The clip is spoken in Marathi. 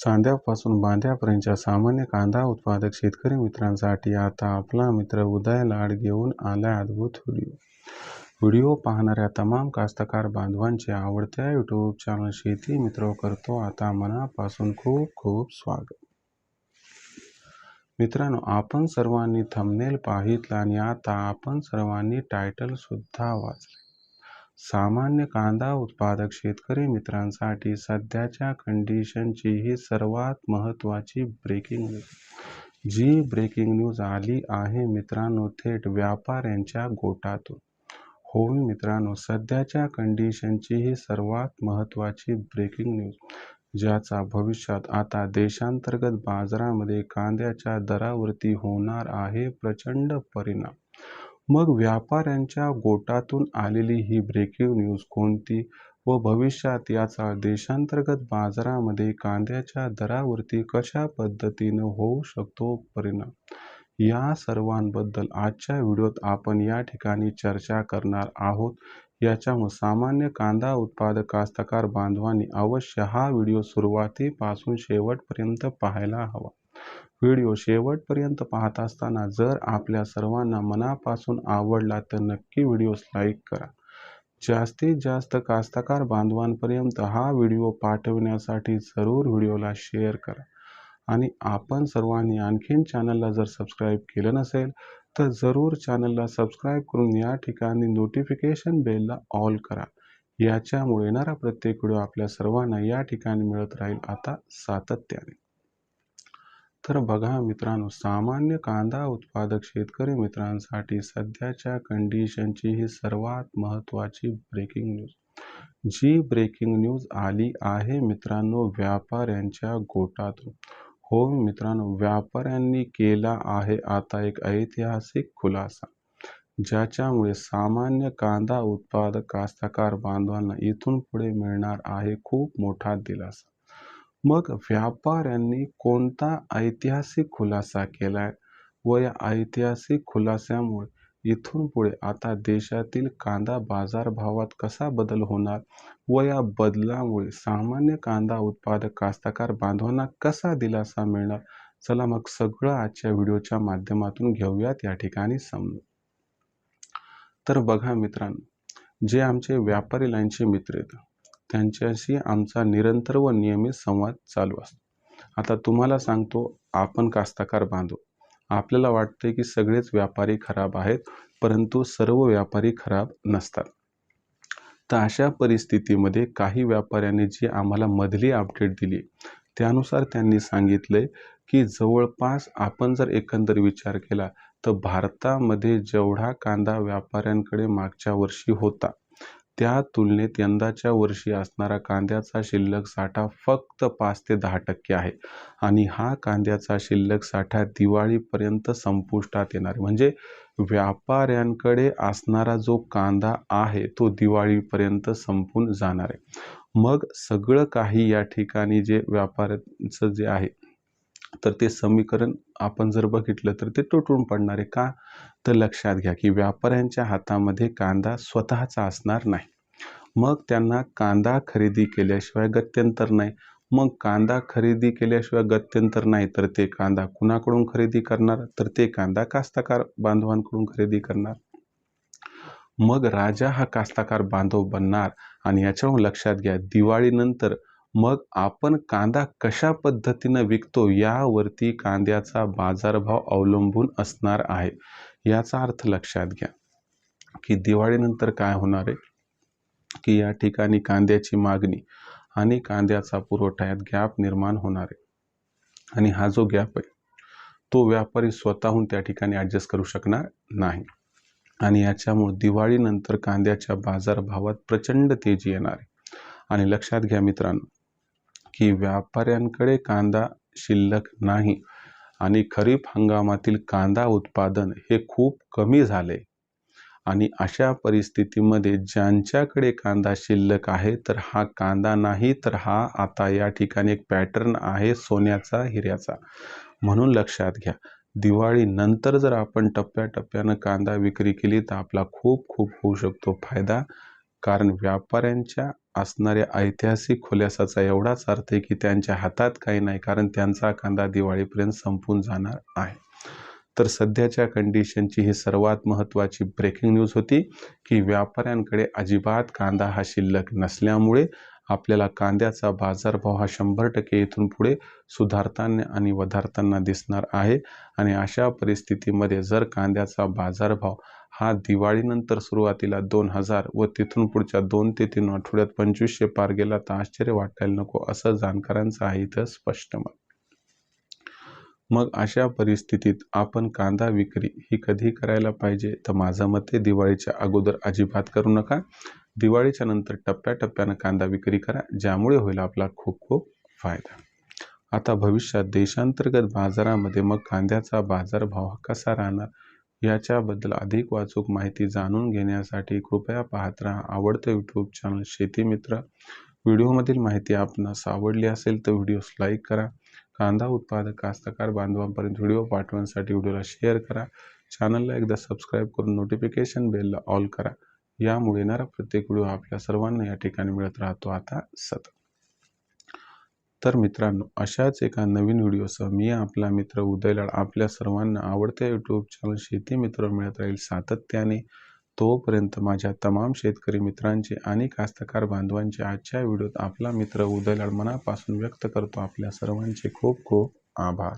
सांध्यापासून बांध्यापर्यंतच्या सामान्य कांदा उत्पादक शेतकरी मित्रांसाठी आता आपला मित्र उदय लाड घेऊन आलाय अद्भुत व्हिडिओ. व्हिडिओ पाहणाऱ्या तमाम कास्तकार बांधवांचे आवडत्या यूट्यूब चॅनल शेती मित्र करतो आता मनापासून खूप खूप स्वागत. मित्रांनो आपण सर्वांनी थंबनेल पाहितला आणि आता आपण सर्वांनी टायटल सुद्धा वाचले. सामान्य कांदा उत्पादक शेतकरी मित्रांसाठी सध्याच्या कंडिशनची ही सर्वात महत्त्वाची ब्रेकिंग न्यूज जी ब्रेकिंग न्यूज आली आहे मित्रांनो थेट व्यापाऱ्यांच्या गोटातून. हो मित्रांनो सध्याच्या कंडिशनची ही सर्वात महत्त्वाची ब्रेकिंग न्यूज ज्याचा भविष्यात आता देशांतर्गत बाजारामध्ये कांद्याच्या दरावरती होणार आहे प्रचंड परिणाम. मग व्यापाऱ्यांच्या गोटातून आलेली ही ब्रेकिंग न्यूज कोणती व भविष्यात याचा देशांतर्गत बाजारामध्ये कांद्याच्या दरावरती कशा पद्धतीनं होऊ शकतो परिणाम? या सर्वांबद्दल आजच्या व्हिडिओत आपण या ठिकाणी चर्चा करणार आहोत. याच्यामुळे सामान्य कांदा उत्पादक कास्तकार बांधवांनी अवश्य हा व्हिडिओ सुरुवातीपासून शेवटपर्यंत पाहायला हवा. व्हिडिओ शेवटपर्यंत पाहत असताना जर आपल्या सर्वांना मनापासून आवडला तर नक्की व्हिडिओस लाईक करा. जास्तीत जास्त कास्तकार बांधवांपर्यंत हा व्हिडिओ पाठवण्यासाठी जरूर व्हिडिओला शेअर करा. आणि आपण सर्वांनी आणखीन चॅनलला जर सबस्क्राईब केलं नसेल तर जरूर चॅनलला सबस्क्राईब करून या ठिकाणी नोटिफिकेशन बेलला ऑल करा. याच्यामुळे येणारा प्रत्येक व्हिडिओ आपल्या सर्वांना या ठिकाणी मिळत राहील आता सातत्याने. तर बघा मित्रांनो सामान्य कांदा उत्पादक शेतकरी मित्रांसाठी सध्याच्या कंडिशनची ही सर्वात महत्त्वाची ब्रेकिंग न्यूज जी ब्रेकिंग न्यूज आली आहे मित्रांनो व्यापाऱ्यांच्या गोटातून. हो मित्रांनो व्यापाऱ्यांनी केला आहे आता एक ऐतिहासिक खुलासा ज्याच्यामुळे सामान्य कांदा उत्पादक कास्तकार बांधवांना इथून पुढे मिळणार आहे खूप मोठा दिलासा. मग व्यापाऱ्यांनी कोणता ऐतिहासिक खुलासा केलाय? व या ऐतिहासिक खुलास्यामुळे इथून पुढे आता देशातील कांदा बाजारभावात कसा बदल होणार? व या बदलामुळे सामान्य कांदा उत्पादक कास्तकार बांधवांना कसा दिलासा मिळणार? चला मग सगळं आजच्या व्हिडिओच्या माध्यमातून घेऊयात. या ठिकाणी समजून. तर बघा मित्रांनो जे आमचे व्यापारी लाईनचे मित्र आहेत त्यांच्याशी आमचा निरंतर व नियमित संवाद चालू असतो. आता तुम्हाला सांगतो आपण कास्तकार बांधव. आपल्याला वाटते की सगळेच व्यापारी खराब आहेत परंतु सर्व व्यापारी खराब नसतात. तर अशा परिस्थितीमध्ये काही व्यापाऱ्यांनी जी आम्हाला मधली अपडेट दिली त्यानुसार त्यांनी सांगितले की जवळपास आपण जर एकंदर विचार केला तर भारतामध्ये जेवढा कांदा व्यापाऱ्यांकडे मागच्या वर्षी होता त्या तुलनेत यंदाच्या वर्षी असणारा कांद्याचा शिल्लक साठा फक्त पाच ते दहा टक्के आहे. आणि हा कांद्याचा शिल्लक साठा दिवाळीपर्यंत संपुष्टात येणार म्हणजे व्यापाऱ्यांकडे असणारा जो कांदा आहे तो दिवाळीपर्यंत संपून जाणार आहे. मग सगळं काही या ठिकाणी जे व्यापाऱ्यांचं जे आहे तर ते समीकरण आपण जर बघितलं तर ते तुटून पडणार आहे. का? तर लक्षात घ्या की व्यापाऱ्यांच्या हातामध्ये कांदा स्वतःचा असणार नाही. मग त्यांना कांदा खरेदी केल्याशिवाय गत्यंतर नाही. मग कांदा खरेदी केल्याशिवाय गत्यंतर नाही तर ते कांदा कुणाकडून खरेदी करणार? तर ते कांदा कास्ताकार बांधवांकडून खरेदी करणार. मग राजा हा कास्ताकार बांधव बनणार. आणि याच्यावर लक्षात घ्या दिवाळीनंतर मग आपण कांदा कशा पद्धतीनं विकतो यावरती कांद्याचा बाजारभाव अवलंबून असणार आहे याचा अर्थ लक्षात घ्या. की दिवाळीनंतर काय होणार आहे? की या ठिकाणी कांद्याची मागणी आणि कांद्याचा पुरवठा यात गॅप निर्माण होणार आहे. आणि हा जो गॅप आहे तो व्यापारी स्वतःहून त्या ठिकाणी ॲडजस्ट करू शकणार नाही. आणि याच्यामुळे दिवाळीनंतर कांद्याच्या बाजारभावात प्रचंड तेजी येणार आहे. आणि लक्षात घ्या मित्रांनो की व्यापाऱ्यांकडे कांदा शिल्लक नाही आणि खरीप हंगामातील कांदा उत्पादन हे खूप कमी झाले. आणि अशा परिस्थितीमध्ये ज्यांच्याकडे कांदा शिल्लक आहे तर हा कांदा नाही तर हा आता या ठिकाणी एक पॅटर्न आहे सोन्याचा हिऱ्याचा. म्हणून लक्षात घ्या दिवाळीनंतर जर आपण टप्प्याटप्प्यानं कांदा विक्री केली तर आपला खूप खूप होऊ शकतो फायदा. कारण व्यापाऱ्यांच्या असणाऱ्या ऐतिहासिक खुलासाचा एवढाच अर्थ आहे की त्यांच्या हातात काही नाही कारण त्यांचा कांदा दिवाळीपर्यंत संपून जाणार आहे. तर सध्याच्या कंडिशनची ही सर्वात महत्त्वाची ब्रेकिंग न्यूज होती की व्यापाऱ्यांकडे अजिबात कांदा हा शिल्लक नसल्यामुळे आपल्याला कांद्याचा बाजारभाव हा शंभर टक्के इथून पुढे सुधारताना आणि वधारताना दिसणार आहे. आणि अशा परिस्थितीमध्ये जर कांद्याचा बाजारभाव हा दिवाळीनंतर सुरुवातीला दोन हजार व तिथून पुढच्या दोन ते तीन आठवड्यात पंचवीसशे पार गेला तर आश्चर्य वाटायला नको असं जाणकारांचं आहे इथं स्पष्ट मत. मग अशा परिस्थितीत आपण कांदा विक्री ही कधी करायला पाहिजे? तर माझं मत आहे दिवाळीच्या अगोदर अजिबात करू नका. दिवाळीच्या नंतर टप्प्याटप्प्यानं कांदा विक्री करा ज्यामुळे होईल आपला खूप खूप फायदा. आता भविष्यात देशांतर्गत बाजारामध्ये मग कांद्याचा बाजारभाव हा कसा राहणार? याच्याबद्दल अधिक वाचूक माहिती जाणून घेण्यासाठी कृपया पाहत राहा आवडतं यूट्यूब चॅनल शेतीमित्र व्हिडिओमधील माहिती आपणास आवडली असेल तर व्हिडिओस लाईक करा. कांदा उत्पादक कास्तकार बांधवांपर्यंत व्हिडिओ पाठवण्यासाठी व्हिडिओला शेअर करा. चॅनलला एकदा सबस्क्राईब करून नोटिफिकेशन बेलला ऑल करा. यामुळे येणारा प्रत्येक व्हिडिओ आपल्या सर्वांना या ठिकाणी मिळत राहतो आता सतत. तर मित्रांनो अशाच एका नवीन व्हिडिओसह मी आपला मित्र उदयलाड आपल्या सर्वांना आवडत्या यूट्यूब चॅनल शेती मित्र मिळत राहील सातत्याने. तोपर्यंत माझ्या तमाम शेतकरी मित्रांचे आणि कास्तकार बांधवांचे आजच्या व्हिडिओत आपला मित्र उदयलाड मनापासून व्यक्त करतो. आपल्या सर्वांचे खूप खूप आभार.